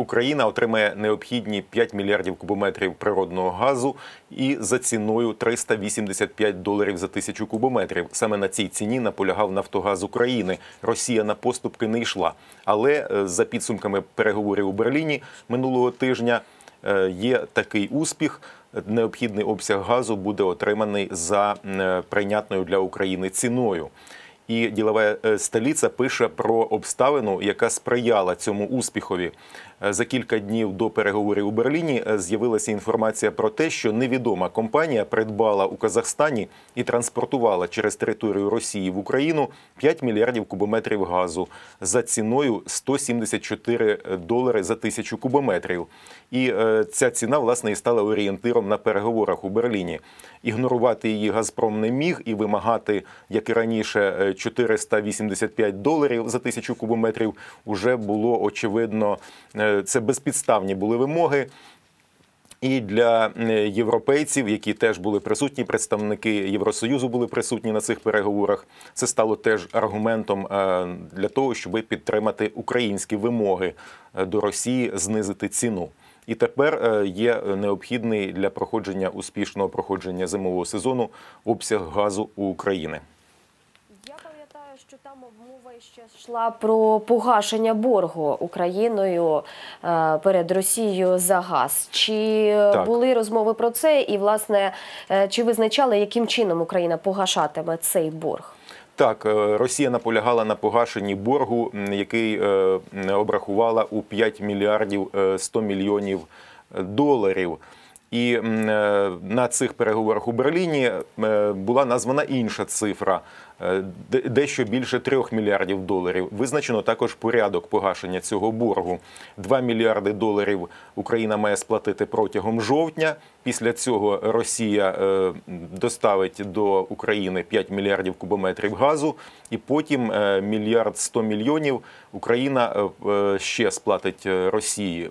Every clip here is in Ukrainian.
Україна отримає необхідні 5 мільярдів кубометрів природного газу і за ціною 385 доларів за тисячу кубометрів. Саме на цій ціні наполягав Нафтогаз України. Росія на поступки не йшла. Але е, за підсумками переговорів у Берліні минулого тижня е, є такий успіх. Необхідний обсяг газу буде отриманий за е, прийнятною для України ціною. І ділова е, столиця пише про обставину, яка сприяла цьому успіхові. Е, За кілька днів до переговорів у Берліні е, з'явилася інформація про те, що невідома компанія придбала у Казахстані і транспортувала через територію Росії в Україну 5 мільярдів кубометрів газу за ціною 174 долари за тисячу кубометрів. І ця ціна власне і стала орієнтиром на переговорах у Берліні. Ігнорувати її Газпром не міг і вимагати, як і раніше, 485 доларів за тисячу кубометрів уже було очевидно. е, Це безпідставні були вимоги. І для е, європейців, які теж були присутні, представники Євросоюзу були присутні на цих переговорах. Це стало теж аргументом е, для того, щоб підтримати українські вимоги до Росії знизити ціну. І тепер є необхідний для проходження успішного проходження зимового сезону обсяг газу у України. Пам'ятаю, що там мова ще йшла про погашення боргу Україною е, перед Росією за газ. Чи Так. були розмови про це? І, власне, е, чи визначали, яким чином Україна погашатиме цей борг? Так, е, Росія наполягала на погашенні боргу, який е, обрахувала у 5 мільярдів е, 100 мільйонів доларів. І е, на цих переговорах у Берліні е, була названа інша цифра, е, дещо більше 3 мільярдів доларів. Визначено також порядок погашення цього боргу. 2 мільярди доларів Україна має сплатити протягом жовтня. Після цього Росія доставить до України 5 мільярдів кубометрів газу, і потім мільярд 100 мільйонів Україна ще сплатить Росії,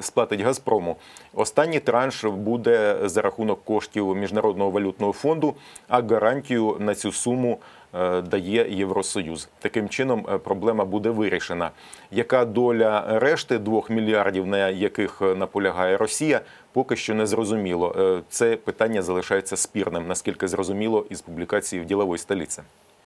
сплатить Газпрому. Останній транш буде за рахунок коштів Міжнародного валютного фонду, а гарантію на цю суму е, дає Євросоюз. Таким чином е, проблема буде вирішена. Яка доля решти 2 мільярдів, на яких е, наполягає Росія, поки що не зрозуміло. Це питання залишається спірним, наскільки зрозуміло із публікації в діловій столиці.